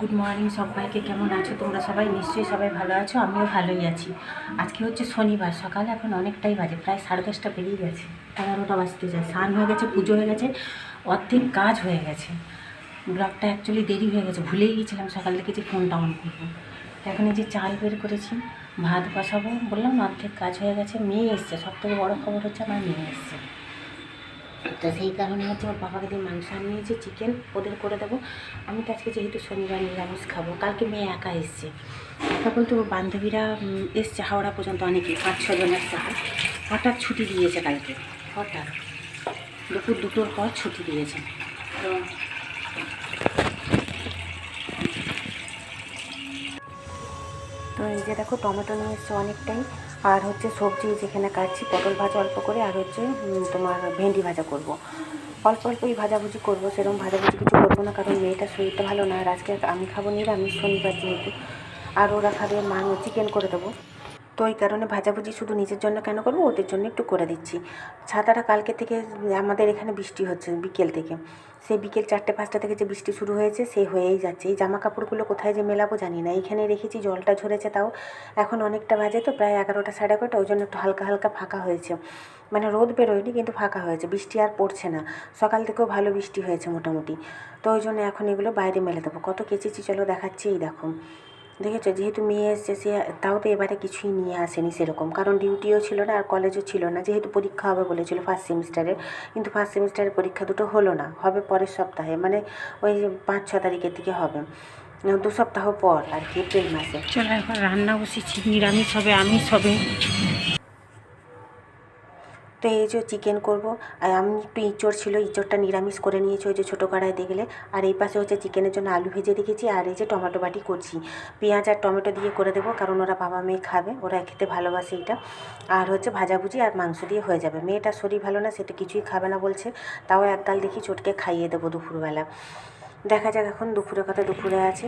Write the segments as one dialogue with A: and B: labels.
A: Good morning সবাইকে, কেমন আছো? তোমরা সবাই নিশ্চয়ই সবাই ভালো আছো, আমিও ভালোই আছি। আজকে হচ্ছে শনিবার, সকালে এখন অনেকটাই বাজে, প্রায় সাড়ে দশটা পেরিয়ে গেছে, এগারোটা বাজতে যায়, স্নান হয়ে গেছে, পুজো হয়ে গেছে, অর্ধেক কাজ হয়ে গেছে। ব্লগটা অ্যাকচুয়ালি দেরি হয়ে গেছে, ভুলেই গিয়েছিলাম সকাল থেকে যে ফোনটা অন করব। এখন এই যে চাল বের করেছি, ভাত বসাবো, বললাম অর্ধেক কাজ হয়ে গেছে, মেয়ে এসছে, সব থেকে বড়ো খবর হচ্ছে আমার মেয়ে এসছে। তো সেই কারণে হচ্ছে ওর বাবাকে দিয়ে মাংস আনিয়েছে চিকেন ওদের করে দেবো। আমি তো আজকে যেহেতু শনিবার নিরামিষ খাব, কালকে মেয়ে একা এসছে। একা বলতে ওর বান্ধবীরা এসছে হাওড়া পর্যন্ত অনেকে, পাঁচ ছজন এসছে হঠাৎ ছুটি দিয়েছে কালকে, হঠাৎ। দুপুর দুটোর পর ছুটি দিয়েছে। তো তো এই যে দেখো, টমেটো নিয়ে এসছে অনেকটাই। আর হচ্ছে সবজি যেখানে কাটছি, পটল ভাজা অল্প করে, আর হচ্ছে তোমার ভেন্ডি ভাজা করব। অল্প অল্পই ভাজাভুজি করব, সেরকম ভাজাভুজি কিছু করব না, কারণ মেয়েটার শরীরটা ভালো না, আর আজকে আমি খাব নিরামিষ শনিবার যেহেতু, আর ওরা খাবে মাংস চিকেন করে দেবো তো ওই কারণে ভাজাভুজি শুধু নিজের জন্য কেন করব? ওদের জন্য একটু করে দিচ্ছি। ছাতাটা কালকে থেকে আমাদের এখানে বৃষ্টি হচ্ছে বিকেল থেকে। সেই বিকেল চারটে, পাঁচটা থেকে যে বৃষ্টি শুরু হয়েছে, সে হয়েই যাচ্ছে। এই জামা কাপড়গুলো কোথায় যে মেলাবো জানি না। এইখানে রেখেছি, জলটা ঝরেছে তাও। এখন অনেকটা বাজে তো, প্রায় এগারোটা, সাড়ে এগারোটা, ওই জন্য একটু হালকা হালকা ফাঁকা হয়েছে। মানে রোদ বেরোয়নি, কিন্তু ফাঁকা হয়েছে। বৃষ্টি আর পড়ছে না। সকাল থেকেও ভালো বৃষ্টি হয়েছে মোটামুটি। তো ওই জন্য এখন এগুলো বাইরে মেলে দেবো। কত কেচেছি, চলো দেখাচ্ছি, এই দেখো। দেখেছ, যেহেতু মেয়ে এসছে, সে তাও তো এবারে কিছুই নিয়ে আসেনি সেরকম। কারণ ডিউটিও ছিল না আর কলেজও ছিল না। যেহেতু পরীক্ষা হবে বলেছিল ফার্স্ট সেমিস্টারের কিন্তু ফার্স্ট সেমিস্টারের পরীক্ষা দুটো হলো না। হবে পরের সপ্তাহে মানে ওই পাঁচ ছ তারিখের দিকে হবে। দু সপ্তাহ পর আর কি, এপ্রিল মাসে। চলো, এখন রান্না বসেছি, নিরামিষ হবে, আমিষ হবে। তো এই যে চিকেন করব। আর আমি একটু ইঁচড় ছিল, ইঁচড়টা নিরামিষ করে নিয়েছি ওই যে ছোটো কড়াই দেখলে আর এই পাশে হচ্ছে চিকেনের জন্য আলু ভেজে রেখেছি আর এই যে টমেটো বাটি করছি। পেঁয়াজ আর টমেটো দিয়ে করে দেবো কারণ ওরা বাবা মেয়ে খাবে, ওরা খেতে ভালোবাসে এটা। আর হচ্ছে ভাজাভুজি আর মাংস দিয়ে হয়ে যাবে। মেয়েটার শরীর ভালো না সেটা কিছুই খাবে না বলছে। তাও একগাল দেখি চটকে খাইয়ে দেবো দুপুরবেলা। দেখা যাক এখন দুপুরে কথা দুপুরে আছে।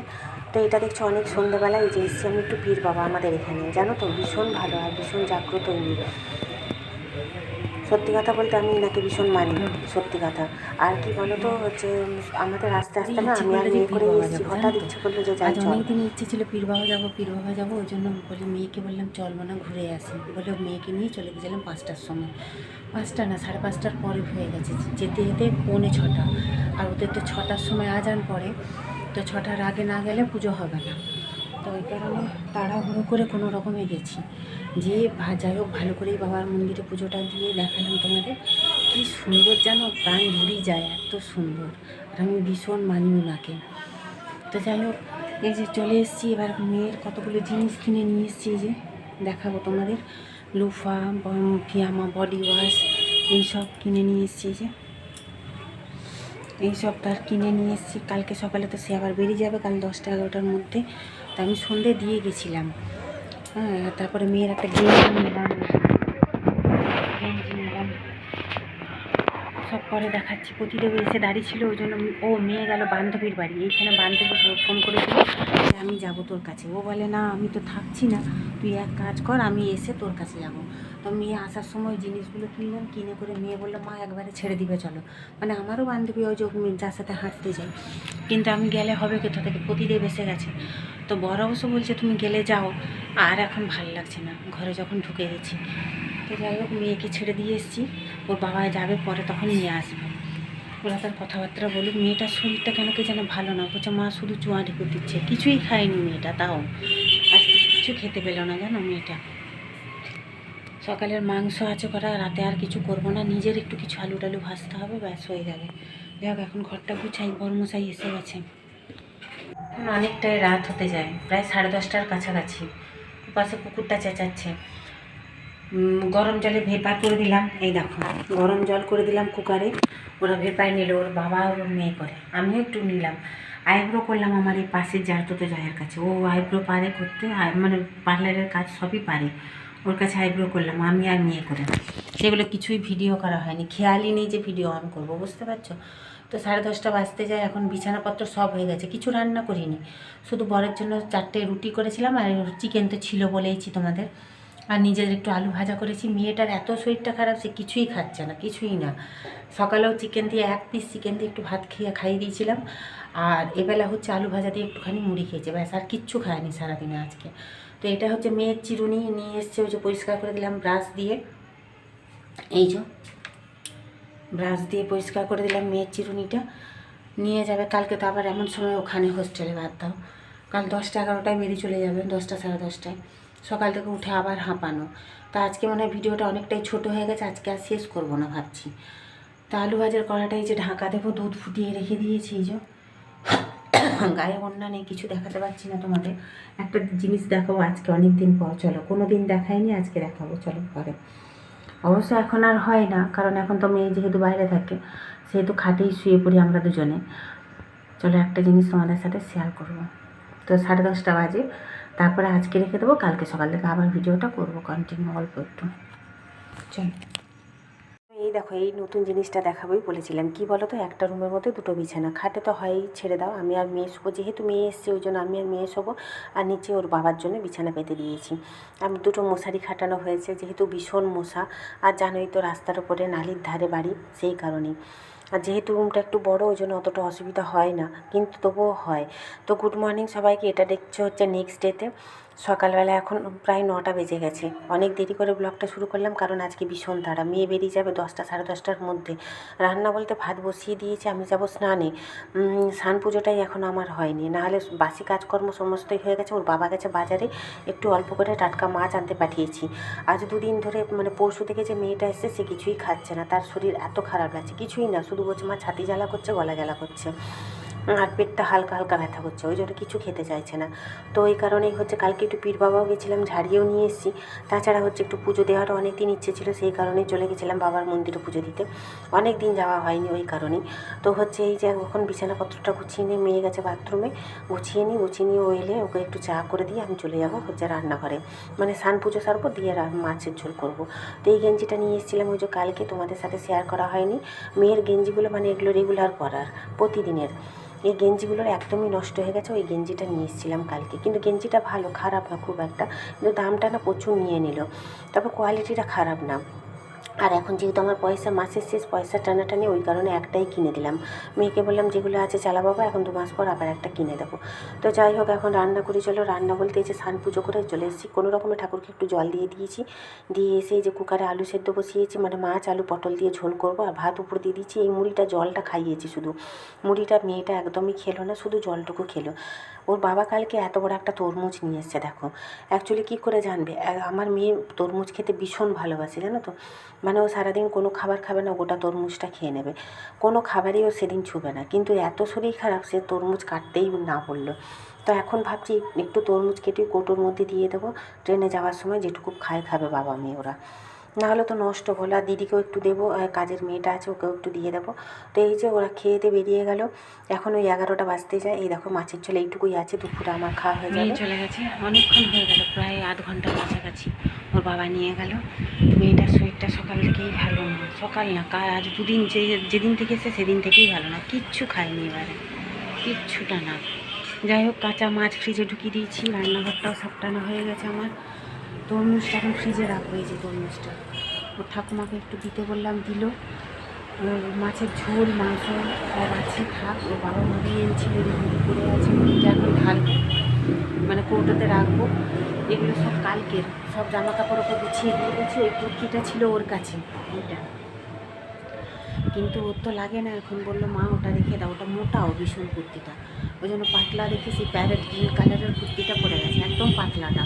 A: তো এটা দেখছি অনেক সন্ধ্যেবেলা, এই যে এসছি আমি একটু পীর বাবা আমাদের এখানে। জানো তো ভীষণ ভালো আর ভীষণ জাগ্রত উনি সত্যি কথা বলতে আমি নাকি ভীষণ মানি সত্যি কথা। আর কি বলো তো হচ্ছে আমাদের আস্তে আস্তে না আমি আর মেয়ে করে এসেছি হঠাৎ ইচ্ছে করল যে যাই চল।
B: অনেক দিন ইচ্ছে ছিল পীর বাবা যাব পীর বাবা যাব ওই জন্য বলে মেয়েকে বললাম চল না ঘুরে আসি। বলে মেয়েকে নিয়ে চলে গেছিলাম পাঁচটার সময়। পাঁচটা না সাড়ে পাঁচটার পরে হয়ে গেছে যেতে যেতে পৌনে ছটা। আর ওদের তো ছটার সময় আজান পড়ে তো ছটার আগে না গেলে পুজো হবে না। তো ওই কারণে তাড়াহুড়ো করে কোনো রকমে গেছি। যে যাই হোক, ভালো করেই বাবার মন্দিরে পুজোটা দিয়ে দেখালাম তোমাদের। কি সুন্দর যেন প্রাণ জুড়ি যায়, এত সুন্দর। আর আমি ভীষণ মানি ওনাকে। তো যাই হোক, এই যে চলে এসেছি, এবার মেয়ের কতগুলো জিনিস কিনে নিয়ে এসেছি যে দেখাবো তোমাদের। লুফা ফিয়ামা বডি ওয়াশ এইসব কিনে নিয়ে এসেছি যে। এইসব তার কিনে নিয়ে এসেছি। কালকে সকালে তো সে আবার বেরিয়ে যাবে, কাল দশটা এগারোটার মধ্যে। তা আমি সন্ধে দিয়ে গেছিলাম। হ্যাঁ তারপরে মেয়ের একটা গেঞ্জি নিলাম গেঞ্জি নিলাম সব পরে দেখাচ্ছি। প্রতিদেব এসে দাঁড়িয়ে ছিল, ওই জন্য ও মেয়ে গেল বান্ধবীর বাড়ি। এইখানে বান্ধবী ফোন করেছিল আমি যাব তোর কাছে। ও বলে, না, আমি তো থাকছি না। তুই এক কাজ কর, আমি এসে তোর কাছে যাব। তো মেয়ে আসার সময় জিনিসগুলো কিনলাম, কিনে করে মেয়ে বলল, মা, একবারে ছেড়ে দিবে, চলো। মানে আমারও বান্ধবী ওই যে যার সাথে হাঁটতে যাই। কিন্তু আমি গেলে হবে কোথা থেকে? প্রতিদেব এসে গেছে। তো বড় অবশ্য বলছে, তুমি গেলে যাও। আর এখন ভালো লাগছে না। ঘরে যখন ঢুকে গেছি। তো যাই হোক, মেয়েকে ছেড়ে দিয়ে এসেছি। ওর বাবা যাবে পরে তখন নিয়ে আসবে। ওরা তার কথাবার্তা বলুক মেয়েটার শরীরটা কেন কি যেন ভালো না, বলছে, মা শুধু চুয়া ঢেকে দিচ্ছে। কিছুই খায়নি মেয়েটা, তাও। আজকে কিছু খেতে পেল না, জানো মেয়েটা। সকালের মাংস আছে করা, রাতে আর কিছু করব না, নিজের একটু কিছু আলু টালু ভাজতে হবে, ব্যাস হয়ে যাবে। যাই হোক, এখন ঘরটা গুছাই, বর্মশাই এসে গেছে। অনেকটাই রাত হতে যায়, প্রায় সাড়ে দশটার কাছাকাছি। পাশে কুকুরটা চেঁচাচ্ছে। গরম জলে ভেপার করে দিলাম। এই দেখো, গরম জল করে দিলাম কুকারে। ওরা ভেপার নিল, ওর বাবা ওর মেয়ে করে। আমিও একটু নিলাম। আইব্রো করলাম আমার এই পাশের জারতোতো জায়ের কাছে। ও আইব্রো পারে করতে মানে পার্লারের কাজ সবই পারে। ওর কাছে আইব্রো করলাম, আমি আর মেয়ে করে। সেগুলো কিছুই ভিডিও করা হয়নি। খেয়ালই নেই যে ভিডিও অন করব, বুঝতে পারছ? তো সাড়ে দশটা বাজতে যায়, এখন বিছানাপত্র সব হয়ে গেছে। কিছু রান্না করিনি। শুধু বরের জন্য চারটে রুটি করেছিলাম, আর চিকেন তো ছিল বলেইছি তোমাদের। আর নিজের একটু আলু ভাজা করেছি। মেয়েটার এত শরীরটা খারাপ, সে কিছুই খাচ্ছে না, কিছুই না। সকালেও চিকেন দিয়ে এক পিস চিকেন দিয়ে একটু ভাত খেয়ে খাইয়ে দিয়েছিলাম। আর এবেলা হচ্ছে আলু ভাজা দিয়ে একটুখানি মুড়ি খেয়েছে। ব্যাস, আর কিচ্ছু খায়নি সারাদিনে আজকে। তো এটা হচ্ছে মেয়ের চিরুনি, নিয়ে এসছে ওই যে পরিষ্কার করে দিলাম ব্রাশ দিয়ে। এই যে ব্রাশ দিয়ে পরিষ্কার করে দিলাম মেয়ের চিরুনিটা। নিয়ে যাবে, কালকে তো আবার এমন সময় ওখানে হোস্টেলে বাদ দাও। কাল দশটা এগারোটায় বেরিয়ে চলে যাবে, দশটা সাড়ে দশটায়। সকাল থেকে উঠে আবার হাঁপানো। তা আজকে মনে হয় ভিডিওটা অনেকটাই ছোট হয়ে গেছে, আজকে আর শেষ করব না ভাবছি। তা আলু ভাজার কড়াটাই যে ঢাকা দেবো, দুধ ফুটিয়ে রেখে দিয়েছি এই যে। গায়ে বন্যা নেই, কিছু দেখাতে পারছি না তোমাদের। একটা জিনিস দেখাবো আজকে অনেক দিন পর, চলো। কোনো দিন দেখাইনি, আজকে দেখাবো, চলো পরে। অবশ্য এখন আর হয় না, কারণ এখন তো মেয়ে যেহেতু বাইরে থাকে, সেহেতু খাটেই শুয়ে পড়ি আমরা দুজনে। চলো একটা জিনিস তোমাদের সাথে শেয়ার করব। তো সাড়ে দশটা বাজে। তারপরে আজকে রেখে দেবো, কালকে সকাল থেকে আবার ভিডিওটা করব কন্টিনিউ অল্প একটু। চলো। এই দেখো, এই নতুন জিনিসটা দেখাবোই বলেছিলাম। কি বলো তো একটা রুমের মধ্যে দুটো বিছানা। খাটে তো হয়ই, ছেড়ে দাও। আমি আর মেয়ে শোবো, যেহেতু মেয়ে এসছে, ওই জন্য আমি আর মেয়ে শোবো। আর নিচে ওর বাবার জন্য বিছানা পেতে দিয়েছি। আমি দুটো মশারি খাটানো হয়েছে, যেহেতু ভীষণ মশা। আর জানোই তো, রাস্তার উপরে নালির ধারে বাড়ি, সেই কারণেই। আর যেহেতু রুমটা একটু বড়, ওই জন্য অতটা অসুবিধা হয় না, কিন্তু তবুও হয়। তো গুড মর্নিং সবাইকে, এটা দেখছে হচ্ছে নেক্সট ডেতে সকালবেলা এখন প্রায় নটা বেজে গেছে। অনেক দেরি করে ব্লগটা শুরু করলাম কারণ আজকে ভীষণ তাড়া। মেয়ে বেরিয়ে যাবে দশটা, সাড়ে দশটার মধ্যে। রান্না বলতে ভাত বসিয়ে দিয়েছি, আমি যাব স্নানে। স্নান পুজোটাই এখন আমার হয়নি। নাহলে বাসি কাজকর্ম সমস্তই হয়ে গেছে। ওর বাবা গেছে বাজারে। একটু অল্প করে টাটকা মাছ আনতে পাঠিয়েছি। আজ দুদিন ধরে মানে পরশু থেকে যে মেয়েটা এসছে, সে কিছুই খাচ্ছে না। তার শরীর এত খারাপ লাগছে। কিছুই না, শুধু বলছে মা ছাতি জ্বালা করছে, গলা জ্বালা করছে। আর পেটটা হালকা হালকা ব্যথা করছে, ওই জন্য কিছু খেতে চাইছে না। তো এই কারণেই হচ্ছে কালকে একটু পীর বাবাও গেছিলাম, ঝাড়িয়েও নিয়ে এসেছি। তাছাড়া হচ্ছে একটু পুজো দেওয়ারও অনেক দিন ইচ্ছে ছিল, সেই কারণেই চলে গেছিলাম বাবার মন্দিরে পুজো দিতে। অনেক দিন যাওয়া হয়নি ওই কারণেই। তো হচ্ছে এই যে এখন বিছানাপত্রটা গুছিয়ে নিয়ে মেয়ে গেছে বাথরুমে, গুছিয়ে নিই গুছিয়ে নিয়ে ও এলে ওকে একটু চা করে দিয়ে আমি চলে যাব হচ্ছে রান্নাঘরে। মানে স্নান পুজো সারবো, দিয়ে মাছের ঝোল করব। তো এই গেঞ্জিটা নিয়ে এসেছিলাম ওই যে কালকে, তোমাদের সাথে শেয়ার করা হয়নি। মেয়ের গেঞ্জিগুলো মানে এগুলো রেগুলার পরার, প্রতিদিনের। এই গেঞ্জিগুলোর একদমই নষ্ট হয়ে গেছে, ওই গেঞ্জিটা নিয়ে এসেছিলাম কালকে। কিন্তু গেঞ্জিটা ভালো, খারাপ না, খুব একটা। কিন্তু দামটা না প্রচুর নিয়ে নিল। তারপর কোয়ালিটিটা খারাপ না। আর এখন যেহেতু আমার পয়সা, মাসের শেষ পয়সা টানাটানি, ওই কারণে একটাই কিনে দিলাম। মেয়েকে বললাম, যেগুলো আছে চালা বাবা, এখন দু মাস পর আবার একটা কিনে দেবো। তো যাই হোক, এখন রান্না করি, চলো রান্না বলতে এই যে স্নান পুজো করে চলে এসেছি। কোনো রকমে ঠাকুরকে একটু জল দিয়ে দিয়েছি। দিয়ে এসে যে কুকারে আলু সেদ্ধ বসিয়েছি মানে মাছ, আলু, পটল দিয়ে ঝোল করব আর ভাত উপর দিয়ে দিয়েছি। এই মুড়িটা জলটা খাইয়েছি শুধু। মুড়িটা মেয়েটা একদমই খেলো না, শুধু জলটুকু খেলো। ওর বাবা কালকে এত বড় একটা তরমুজ নিয়ে এসছে, দেখো। অ্যাকচুয়ালি কী করে জানবে? আমার মেয়ে তরমুজ খেতে ভীষণ ভালোবাসে, জানো তো? মানে ও সারাদিন কোনো খাবার খাবে না, গোটা তরমুজটা খেয়ে নেবে। কোনো খাবারই ও সেদিন ছুবে না। কিন্তু এত শরীর খারাপ, সে তরমুজ কাটতেই না বলল। তো এখন ভাবছি একটু তরমুজ কেটে কৌটোর মধ্যে দিয়ে দেবো। ট্রেনে যাওয়ার সময় যেটুকু খায় খাবে বাবা মেয়ে ওরা নাহলে তো নষ্ট হলো আর দিদিকেও একটু দেবো কাজের মেয়েটা আছে, ওকেও একটু দিয়ে দেবো। তো এই যে ওরা খেয়ে দিয়ে বেরিয়ে গেল। এখন ওই এগারোটা বাজতে যায়। এই দেখো মাছের ঝোল এইটুকুই আছে, দুপুরে আমার খাওয়া হয়ে যাবে। চলে গেছে। অনেকক্ষণ হয়ে গেল, প্রায় আধ ঘণ্টার কাছাকাছি। ওর বাবা নিয়ে গেল। মেয়েটার শরীরটা সকাল থেকেই ভালো না। সকাল না কা আজ দুদিন যে, যেদিন থেকে এসে সেদিন থেকেই ভালো না, কিচ্ছু খায়নি এবারে, কিচ্ছুটা না। যাই হোক, কাঁচা মাছ ফ্রিজে ঢুকিয়ে দিয়েছি, রান্নাঘরটাও সাপটানো হয়ে গেছে আমার। তরমুজটা এখন ফ্রিজে এই যে তরমুজটা। ওর ঠাকুমাকে একটু দিতে বললাম, দিল। মাছের ঝোল, মাংস সব আছে, থাক ও বাবা মুড়ি এনেছিল করে আছে মুড়িটা এখন ঢালবো মানে কৌটোতে রাখব। এগুলো সব কালকের, সব জামা কাপড় ওকে গুছিয়ে দিয়ে গেছি ওই কুর্তিটা ছিল ওর কাছে ওইটা কিন্তু ওর তো লাগে না, এখন বলল, মা, ওটা রেখে দাও, ওটা মোটাও ভীষণ কুর্তিটা। ওই জন্য পাতলা সেই প্যারেট গ্রিন কালারের কুর্তিটা পরে গেছে, একদম পাতলাটা।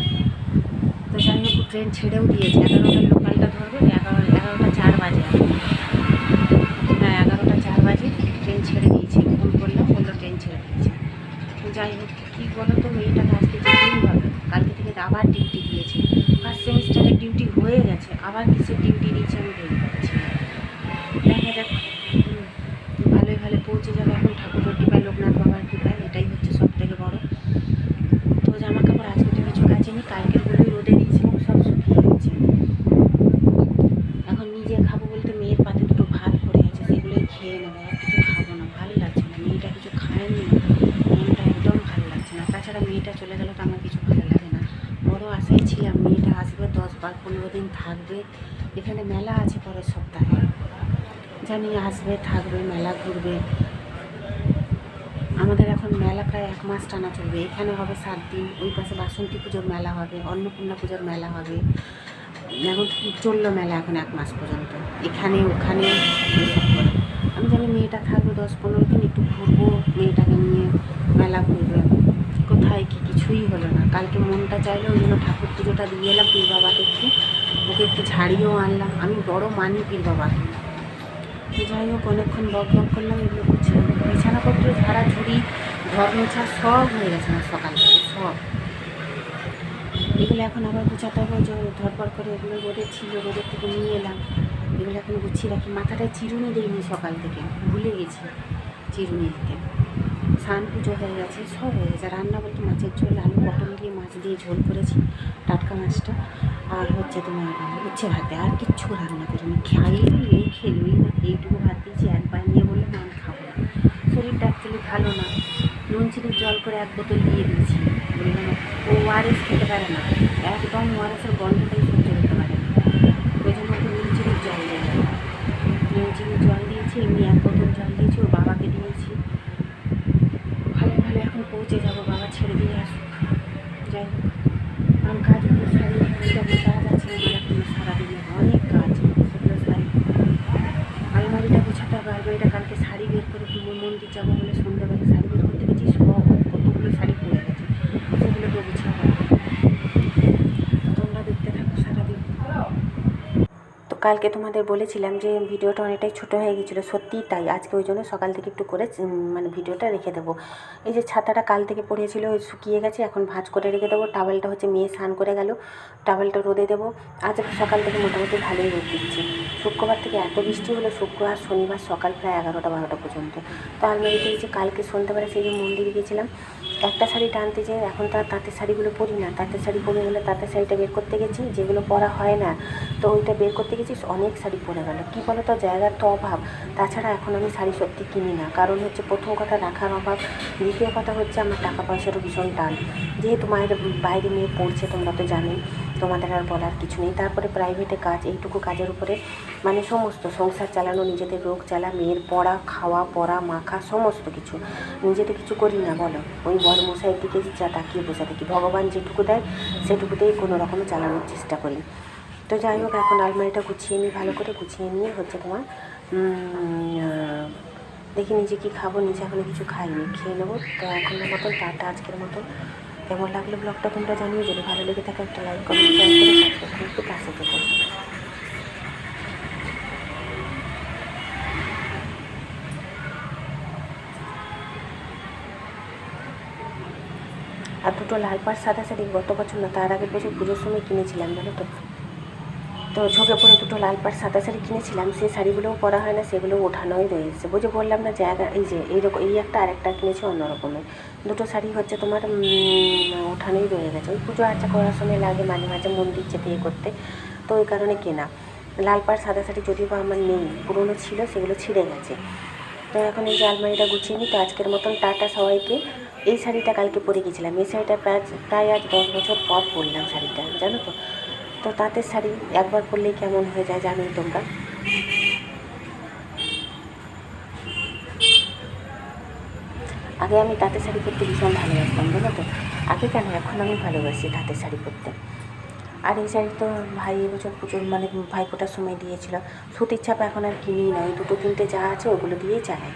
B: তো যাই হোক ট্রেন ছেড়েও দিয়েছে এগারোটার লোকালটা ধরবে, এগারো এগারোটা চার বাজে এখন। হ্যাঁ এগারোটা চার বাজে ট্রেন ছেড়ে দিয়েছে ফোন করলাম বলল ট্রেন ছেড়ে দিয়েছে তো যাই হোক কী বলো তো মেয়েটাকে আজকে যেতেই হবে কালকে থেকে আবার ডিউটি দিয়েছে ফার্স্ট সেমিস্টারের ডিউটি হয়ে গেছে আবার কিসের ডিউটি দিয়েছে আমি বলতে পারছি না দেখা যাক হুম, ভালোই ভালো পৌঁছে যাবে এখন ঠাকুরের কৃপায় লোকনাথ বাবার কৃপায় এটাই হচ্ছে সব থেকে বড় তো জামা কাপড় আজকে তো কিছু কাচিনি কালকেরগুলোই রোদে দিয়েছিলাম সব শুকিয়ে গেছে এখন নিজে খাব বলতে মেয়ের পাতে দুটো ভাত পড়ে আছে সেগুলোই খেয়ে নেব আর কিছু খাব না ভালো লাগছে না মেয়েটা কিছু খায়নি না মনটা একদম ভালো লাগছে না তাছাড়া মেয়েটা চলে গেলে তো আমার কিছু ভালো লাগে না বড় আশা আশায় ছিলাম মেয়েটা আসবে দশ বার পনেরো দিন থাকবে। এখানে মেলা আছে পরের সপ্তাহে। জানি আসবে, থাকবে, মেলা ঘুরবে। আমাদের এখন মেলা প্রায় এক মাস টানা চলবে। এখানে হবে সাত দিন, ওই পাশে বাসন্তী পুজোর মেলা হবে, অন্নপূর্ণা পুজোর মেলা হবে। এখন চলল মেলা এখন এক মাস পর্যন্ত। এখানে, ওখানে আমি জানি মেয়েটা থাকবে দশ পনেরো দিন, একটু ঘুরবো মেয়েটাকে নিয়ে মেলা ঘুরবে। কোথায় কি কিছুই হলো না। কালকে মনটা চাইলো ওই জন্য ঠাকুর পুজোটা দিয়ে এলাম পীর বাবাকে একটু ওকে একটু ঝাড়িয়েও আনলাম। আমি বড় মানি পীর বাবাকে তো যাই হোক, অনেকক্ষণ বক বক করলাম, এগুলো করছে। বিছানাপত্র, ঝাড়া, ঝুড়ি, ঘর মোছা সব হয়ে গেছে আমার সকাল থেকে, সব। এগুলো এখন আবার গুছাতে হবে যে ধরপর করে এগুলো রোদের ছিল রোদের থেকে নিয়ে এলাম। এগুলো এখন গুছিয়ে রাখি। মাথাটায় চিরুনি দিইনি সকাল থেকে, ভুলে গেছি চিরুনি দিতে। স্নান পুজো হয়ে গেছে, সব হয়ে গেছে। রান্না বলতে মাছের ঝোল, আলু, পটল দিয়ে মাছ দিয়ে ঝোল করেছি, টাটকা মাছটা। আর হচ্ছে তোমার উচ্ছে ভাতে আর কিচ্ছু রান্না করিনি। খাইই নেই খেলুই না। এইটুকু ভাত দিয়েছি একবার নিয়ে বললে না, আমি খাব না। শরীরটা অ্যাকচুয়ালি ভালো না। নুন চিনির জল করে এক বোতল দিয়ে দিয়েছি। বললাম ও ওয়ারেস খেতে পারে না। একদম ওয়ারেসের গন্ধটাই সহ্য করতে পারে না ওই জন্য ওকে নুন চিনির জল দিয়ে নুন চিনির জল দিয়েছি এমনি এক বোতল জল দিয়েছি ওর বাবাকে দিয়েছি ভালো ভালো এখন পৌঁছে যাব বাবা ছেড়ে দিয়ে আসুক যাই হোক কারণ কাজগুলো সারি এইরকম কাজ আছে আমার এখন সারাদিনে অনেক কাজ সেগুলো সারি আলমারিটা গোছাতে হবে আলমারিটা কালকে শাড়ি বের করে মন- মন্দির যাব বলে সন্ধ্যাবেলা শাড়ি বের করতে গেছি সব কতগুলো শাড়ি পরে গেছে সেগুলোকে গুছাতে হবে তোমরা দেখতে থাকো সারাদিন
A: তো কালকে তোমাদের বলেছিলাম যে ভিডিওটা অনেকটাই ছোট হয়ে গেছিল সত্যিই তাই। আজকে ওই জন্য সকাল থেকে একটু করে মানে ভিডিওটা রেখে দেবো। এই যে ছাতাটা কাল থেকে পড়েছিল, ওই শুকিয়ে গেছে, এখন ভাঁজ করে রেখে দেবো। টাওয়েলটা হচ্ছে মেয়ে স্নান করে গেল, টাওয়েলটা রোদে দেবো। আজ সকাল থেকে মোটামুটি ভালোই রোদ দিচ্ছে। শুক্রবার থেকে এত বৃষ্টি হলো শুক্রবার শনিবার সকাল প্রায় এগারোটা, বারোটা পর্যন্ত। তো এই যে কালকে সন্ধ্যাবেলা সেই যে মন্দিরে গিয়েছিলাম, একটা শাড়ি টানতে যে এখন তো আর তাঁতের শাড়িগুলো পরি না। তাঁতের শাড়ি পরে গেলে তাঁতের শাড়িটা বের করতে গেছি, যেগুলো পরা হয় না, তো ওইটা বের করতে গেছি। অনেক শাড়ি পরে গেল। কী বলো তো জায়গার তো অভাব। তাছাড়া এখন আমি শাড়ি সত্যি কিনি না। কারণ হচ্ছে প্রথম কথা রাখার অভাব, দ্বিতীয় কথা হচ্ছে আমার টাকা পয়সারও ভীষণ টান। যেহেতু মায়ের বাইরে মেয়ে পড়ছে, তোমরা তো জানোই, তোমাদের আর বলার কিছু নেই। তারপরে প্রাইভেটে কাজ, এইটুকু কাজের উপরে মানে সমস্ত সংসার চালানো, নিজেদের রোগ চালা, মেয়ের পড়া, খাওয়া, পড়া, মাখা, সমস্ত কিছু। নিজে তো কিছু করি না, বলো। ওই বড় মশাইয়ের দিকে যা তাকিয়ে বসে থাকি। ভগবান যেটুকু দেয়, সেটুকুতেই কোনো রকমে চালানোর চেষ্টা করি। তো যাই হোক, এখন আলমারিটা গুছিয়ে নিই, ভালো করে গুছিয়ে নিয়ে হচ্ছে তোমার দেখি নিজে কি খাব, নিজে এখনও কিছু খাইনি, খেয়ে নেব। তো এখনের মতন টাটা, আজকের মতো কেমন লাগল ব্লগটা তোমরা জানিয়ে যদি ভালো লেগে থাকে একটা লাইক করে থেকো। আর দুটো লাল পাড় সাদা শাড়ি গত বছর না, তার আগের বছর পুজোর সময় কিনেছিলাম, জানো তো? তো ঝোঁকে পরে দুটো লাল পাড় সাদা শাড়ি কিনেছিলাম, সেই শাড়িগুলোও পরা হয় না, সেগুলো ওঠানোই রয়েছে বুঝে বললাম না জায়গা এই যে এইরকম এই একটা আরেকটা কিনেছি অন্য রকমের দুটো শাড়ি হচ্ছে তোমার ওঠানোই রয়ে গেছে। ওই পুজো আর্চা করার সময় লাগে মাঝে মাঝে মন্দির যেতে ইয়ে করতে, তো ওই কারণে কেনা। লাল পাড় সাদা শাড়ি যদিও বা আমার নেই, পুরনো ছিল, সেগুলো ছিঁড়ে গেছে। তো এখন এই যে আলমারিটা গুছিয়ে নিই, তো আজকের মতন টাটা সবাইকে। এই শাড়িটা কালকে পরে গেছিলাম। এই শাড়িটা প্রায় প্রায় আজ দশ বছর পর পরলাম শাড়িটা, জানো তো? তো তাঁতের শাড়ি একবার পরলেই কেমন হয়ে যায় জানোই তোমরা? আগে আমি তাঁতের শাড়ি পরতে ভীষণ ভালোবাসতাম বলো তো? আগে কেন? এখন আমি ভালোবাসি তাঁতের শাড়ি পরতে। আর এই শাড়ি তো ভাই এবছর পুজোর মানে ভাই ফোটার সময় দিয়েছিল। সুতির ছাপা এখন আর কিনি না ওই দুটো তিনটে যা আছে ওগুলো দিয়েই চালাই।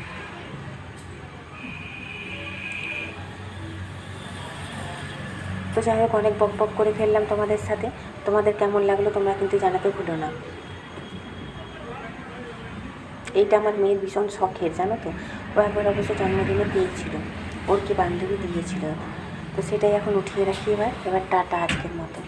A: তো যাই হোক অনেক বক বক করে ফেললাম তোমাদের সাথে। তোমাদের কেমন লাগল তোমরা কিন্তু জানাতে ভুলো না। এইটা আমার মেয়ের ভীষণ শখের, জানো তো? ও একবার অবশ্য জন্মদিনে পেয়েছিল। ওর কি বান্ধবী দিয়েছিল। তো সেটাই এখন উঠিয়ে রাখি এবার। এবার টাটা আজকের মতো।